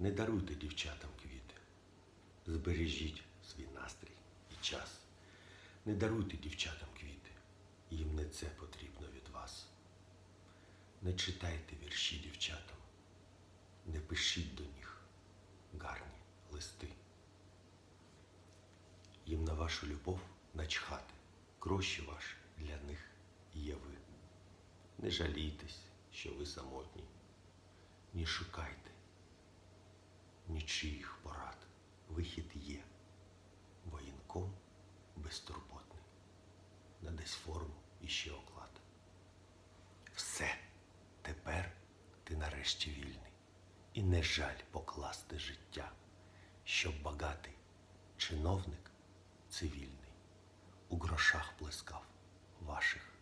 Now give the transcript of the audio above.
Не даруйте дівчатам квіти. Збережіть свій настрій і час. Не даруйте дівчатам квіти. Їм не це потрібно від вас. Не читайте вірші дівчатам. Не пишіть до них гарні листи. Їм на вашу любов начхати. Гроші ваші для них є ви. Не жалійтесь, що ви самотні. Не шукайте нічиїх порад. Вихід є. Воєнком безтурботний. Надасть форму і ще оклад. Все, тепер ти нарешті вільний. І не жаль покласти життя, щоб багатий чиновник цивільний у грошах плескав ваших